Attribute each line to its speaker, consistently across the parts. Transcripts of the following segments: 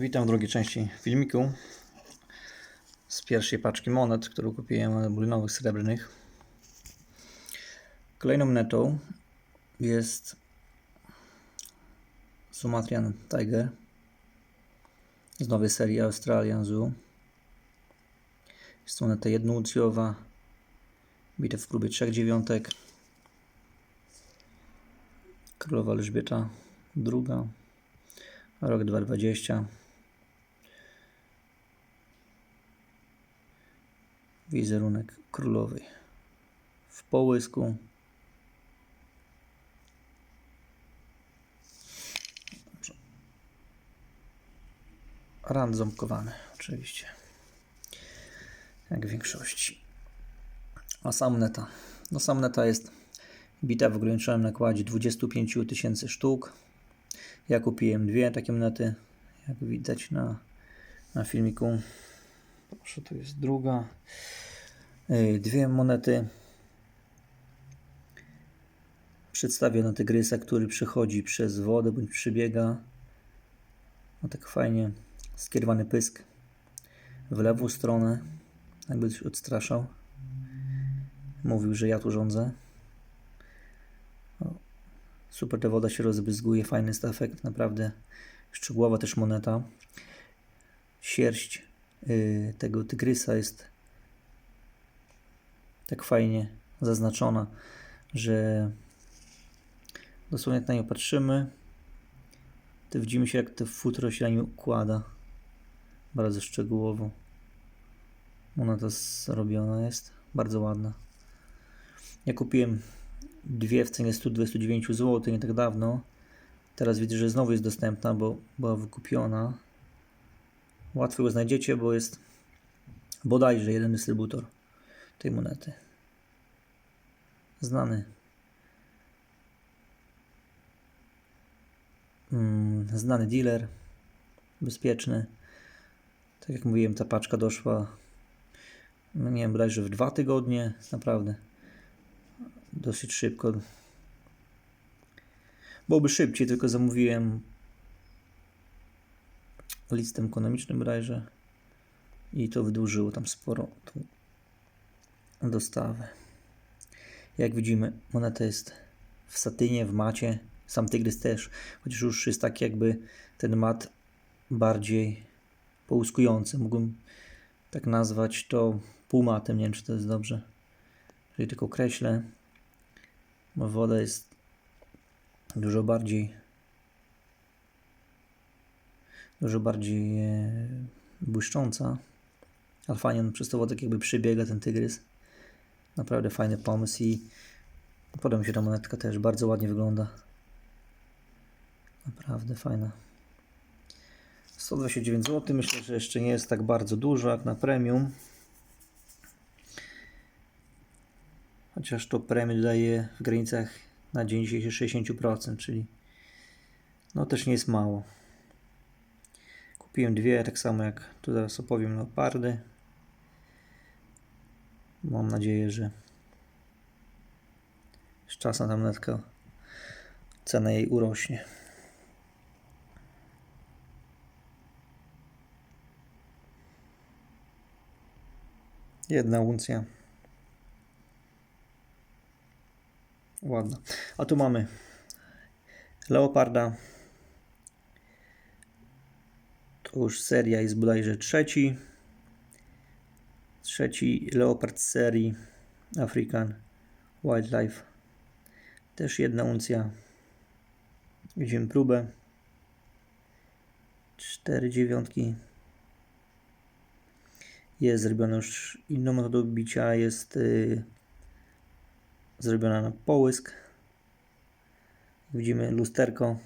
Speaker 1: Witam w drugiej części filmiku z pierwszej paczki monet, którą kupiłem bulinowych srebrnych. Kolejną monetą jest Sumatrian Tiger z nowej serii Australian Zoo. Jest to moneta jednouncjowa, bita w próbie trzech dziewiątek. Królowa Elżbieta II, rok 2020. Wizerunek królowej w połysku. Rand ząbkowany, oczywiście. Jak w większości. A sam neta. No sam neta jest bita w ograniczonym nakładzie 25 tysięcy sztuk. Ja kupiłem dwie takie monety, jak widać na, na filmiku. Proszę, tu jest druga. Yy, Dwie monety. Przedstawione tygrysa, który przechodzi przez wodę bądź przybiega. No tak fajnie skierowany pysk w lewą stronę, jakby coś odstraszał. Mówił, że ja tu rządzę. Super ta woda się rozbryzguje, fajny jest efekt, naprawdę szczegółowa też moneta. Sierść tego tygrysa jest tak fajnie zaznaczona, że dosłownie jak na nią patrzymy, to widzimy się jak to futro się na nim układa. Bardzo szczegółowo. Moneta zrobiona jest, bardzo ładna. Ja kupiłem dwie w cenie 129 zł nie tak dawno. Teraz widzę, że znowu jest dostępna, bo była wykupiona. Łatwo go znajdziecie, bo jest bodajże jeden dystrybutor tej monety. Znany. Mm, znany dealer. Bezpieczny. Tak jak mówiłem, ta paczka doszła no nie wiem, bodajże w dwa tygodnie. Naprawdę dosyć szybko. Byłoby szybciej, tylko zamówiłem listem ekonomicznym bodajże i to wydłużyło tam sporo tą dostawę. Jak widzimy, moneta jest w satynie, w macie. Sam tygrys też, chociaż już jest tak jakby ten mat bardziej połyskujący. Mógłbym tak nazwać to półmatem, nie wiem czy to jest dobrze. Czyli tylko kreślę, bo woda jest dużo bardziej dużo bardziej e, błyszcząca. Ale fajnie on przez to tak jakby przybiega ten tygrys. Naprawdę fajny pomysł i podoba mi się ta monetka też, bardzo ładnie wygląda. Naprawdę fajna. 129 zł, myślę, że jeszcze nie jest tak bardzo dużo jak na premium. Chociaż to premium daje w granicach na dzień dzisiejszy 60%, czyli no też nie jest mało. Kupiłem dwie, tak samo jak tu zaraz opowiem leopardy. Mam nadzieję, że z czasem ta monetka cena jej urośnie. Jedna uncja. Ładna. A tu mamy leoparda. To już seria jest bodajże trzeci. Trzeci leopard serii African Wildlife. Też jedna uncja. Widzimy próbę. Cztery dziewiątki. Jest zrobiona już inną metodą bicia. Jest yy, zrobiona na połysk. Widzimy lusterko.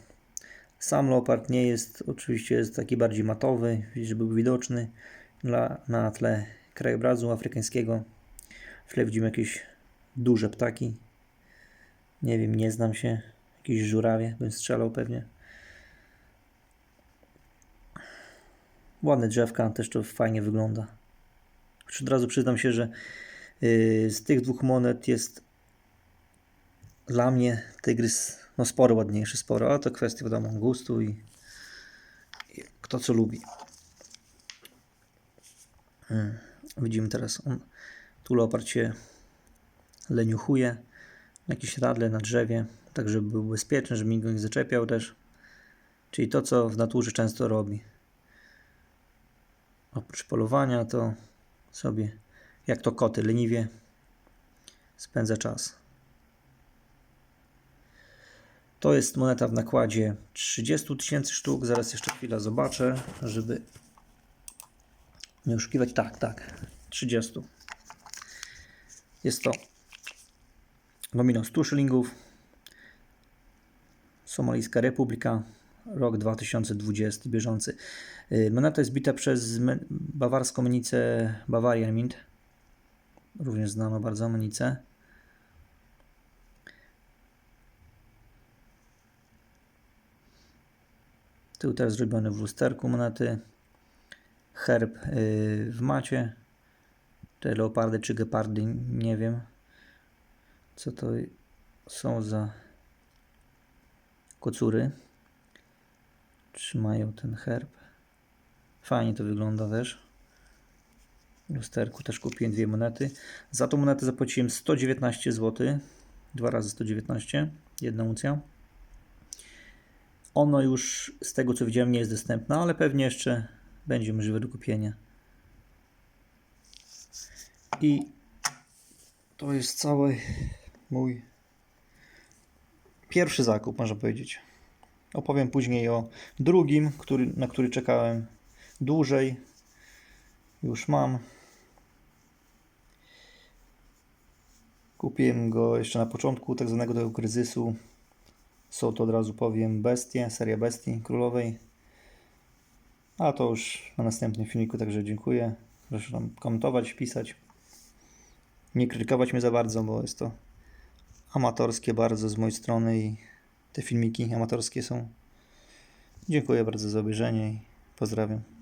Speaker 1: Sam leopard nie jest, oczywiście jest taki bardziej matowy, żeby był widoczny dla, na tle krajobrazu afrykańskiego. W tle widzimy jakieś duże ptaki. Nie wiem, nie znam się. Jakieś żurawie, bym strzelał pewnie. Ładne drzewka, też to fajnie wygląda. Choć od razu przyznam się, że yy, z tych dwóch monet jest dla mnie tygrys no sporo ładniejszy, sporo, ale to kwestia wiadomo gustu i, i kto co lubi. Mm, Widzimy teraz, on tu leopard się leniuchuje na jakieś radle na drzewie, tak żeby był bezpieczny, żeby nikt go nie zaczepiał też. Czyli to, co w naturze często robi. Oprócz polowania, to sobie, jak to koty, leniwie spędza czas. To jest moneta w nakładzie 30 tysięcy sztuk. Zaraz jeszcze chwilę zobaczę, żeby nie oszukiwać. Tak, tak, 30. Jest to nominał 100 szylingów. Somalijska Republika, rok 2020, bieżący. Y, Moneta jest bita przez bawarską menicę Bavarian Mint. Również znano bardzo menicę. Tył też zrobiony w lusterku monety. Herb y, w macie. Te leopardy czy gepardy, nie wiem. Co to są za kocury. Trzymają ten herb. Fajnie to wygląda też. W lusterku też kupiłem dwie monety. Za tą monetę zapłaciłem 119 zł. Dwa razy 119. Jedna uncja. Ono już z tego co widziałem nie jest dostępne, ale pewnie jeszcze będzie możliwe do kupienia. I to jest cały mój pierwszy zakup, można powiedzieć. Opowiem później o drugim, który, na który czekałem dłużej. Już mam. Kupiłem go jeszcze na początku tak zwanego tego kryzysu. Są to od razu powiem bestie, seria bestii królowej. A to już na następnym filmiku, także dziękuję. Proszę tam komentować, pisać. Nie krytykować mnie za bardzo, bo jest to amatorskie bardzo z mojej strony i te filmiki amatorskie są. Dziękuję bardzo za obejrzenie i pozdrawiam.